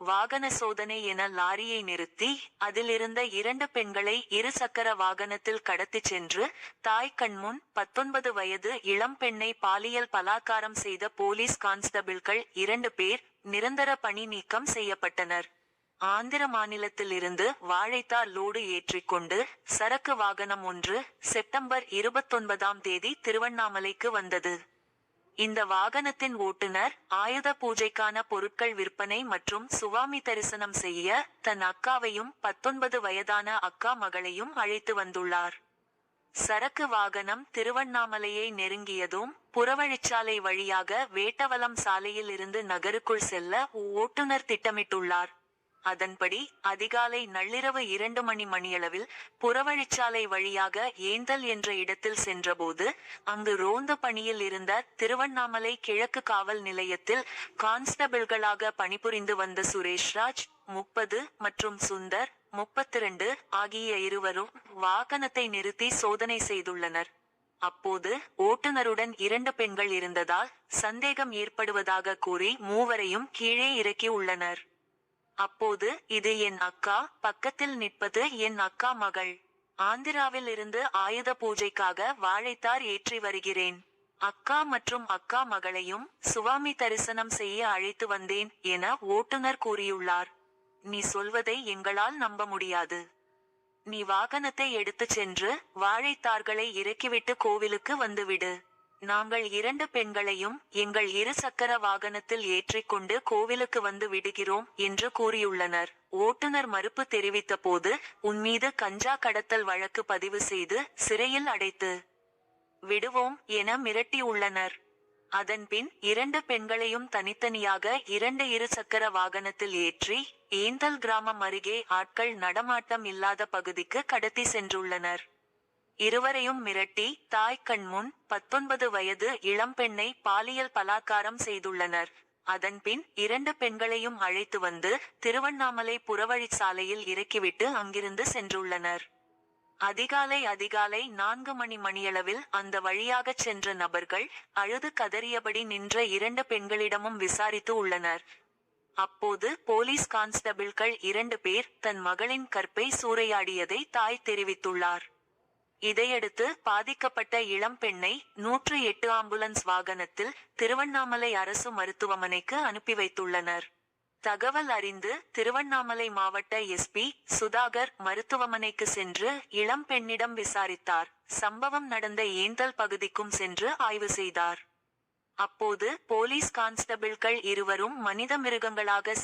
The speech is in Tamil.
வாகன சோதனை என லாரியை நிறுத்தி அதிலிருந்த இரண்டு பெண்களை இருசக்கர வாகனத்தில் கடத்திச் சென்று தாய் கண்முன் பத்தொன்பது வயது இளம் பெண்ணை பாலியல் பலாத்காரம் செய்த போலீஸ் கான்ஸ்டபிள்கள் இரண்டு பேர் நிரந்தர பணி நீக்கம் செய்யப்பட்டனர். ஆந்திர மாநிலத்திலிருந்து வாழைத்தார் லோடு ஏற்றிக்கொண்டு சரக்கு வாகனம் ஒன்று செப்டம்பர் இருபத்தொன்பதாம் தேதி திருவண்ணாமலைக்கு வந்தது. இந்த வாகனத்தின் ஓட்டுநர் ஆயுத பூஜைக்கான பொருட்கள் விற்பனை மற்றும் சுவாமி தரிசனம் செய்ய தன் அக்காவையும் பத்தொன்பது வயதான அக்கா மகளையும் அழைத்து வந்துள்ளார். சரக்கு வாகனம் திருவண்ணாமலையை நெருங்கியதும் புறவழிச்சாலை வழியாக வேட்டவலம் சாலையில் இருந்து நகருக்குள் செல்ல ஓட்டுநர் திட்டமிட்டுள்ளார். அதன்படி அதிகாலை நள்ளிரவு இரண்டு மணி மணியளவில் புறவழிச்சாலை வழியாக ஏந்தல் என்ற இடத்தில் சென்றபோது அங்கு ரோந்து பணியில் இருந்த திருவண்ணாமலை கிழக்கு காவல் நிலையத்தில் கான்ஸ்டபிள்களாக பணிபுரிந்து வந்த சுரேஷ்ராஜ் முப்பது மற்றும் சுந்தர் முப்பத்திரண்டு ஆகிய இருவரும் வாகனத்தை நிறுத்தி சோதனை செய்துள்ளனர். அப்போது ஓட்டுநருடன் இரண்டு பெண்கள் இருந்ததால் சந்தேகம் ஏற்படுவதாக கூறி மூவரையும் கீழே இறக்கி உள்ளனர். அப்போது இது என் அக்கா பக்கத்தில் நிற்பது என் அக்கா மகள். ஆந்திராவில் இருந்து ஆயுத பூஜைக்காக வாழைத்தார் ஏற்றி வருகிறேன். அக்கா மற்றும் அக்கா மகளையும் சுவாமி தரிசனம் செய்ய அழைத்து வந்தேன் என ஓட்டுநர் கூறியுள்ளார். நீ சொல்வதை எங்களால் நம்ப முடியாது. நீ வாகனத்தை எடுத்துச் சென்று வாழைத்தார்களை இறக்கிவிட்டு கோவிலுக்கு வந்துவிடு. நாங்கள் இரண்டு பெண்களையும் எங்கள் இருசக்கர வாகனத்தில் ஏற்றிக்கொண்டு கோவிலுக்கு வந்து விடுகிறோம் என்று கூறியுள்ளனர். ஓட்டுநர் மறுப்பு தெரிவித்த போது உன்மீது கஞ்சா கடத்தல் வழக்கு பதிவு செய்து சிறையில் அடைத்து விடுவோம் என மிரட்டியுள்ளனர் அதன்பின் இரண்டு பெண்களையும் தனித்தனியாக இரண்டு இருசக்கர வாகனத்தில் ஏற்றி ஏந்தல் கிராமம் அருகே ஆட்கள் நடமாட்டம் இல்லாத பகுதிக்கு கடத்தி சென்றுள்ளனர். இருவரையும் மிரட்டி தாய் கண்முன் பத்தொன்பது வயது இளம்பெண்ணை பாலியல் பலாத்காரம் செய்துள்ளனர். அதன்பின் இரண்டு பெண்களையும் அழைத்து வந்து திருவண்ணாமலை புறவழி சாலையில் இறக்கிவிட்டு அங்கிருந்து சென்றுள்ளனர். அதிகாலை அதிகாலை நான்கு மணி மணியளவில் அந்த வழியாகச் சென்ற நபர்கள் அழுது கதறியபடி நின்ற இரண்டு பெண்களிடமும் விசாரித்து உள்ளனர். அப்போது போலீஸ் கான்ஸ்டபிள்கள் இரண்டு பேர் தன் மகளின் கற்பை சூறையாடியதை தாய் தெரிவித்துள்ளார். இதையடுத்து பாதிக்கப்பட்ட இளம் பெண்ணை நூற்று எட்டு ஆம்புலன்ஸ் வாகனத்தில் திருவண்ணாமலை அரசு மருத்துவமனைக்கு அனுப்பி வைத்துள்ளனர். தகவல் அறிந்து திருவண்ணாமலை மாவட்ட எஸ்பி சுதாகர் மருத்துவமனைக்கு சென்று இளம் பெண்ணிடம் விசாரித்தார். சம்பவம் நடந்த ஏந்தல் பகுதிக்கும் சென்று ஆய்வு செய்தார். அப்போது போலீஸ் கான்ஸ்டபிள்கள் இருவரும் மனித மிருகங்களாக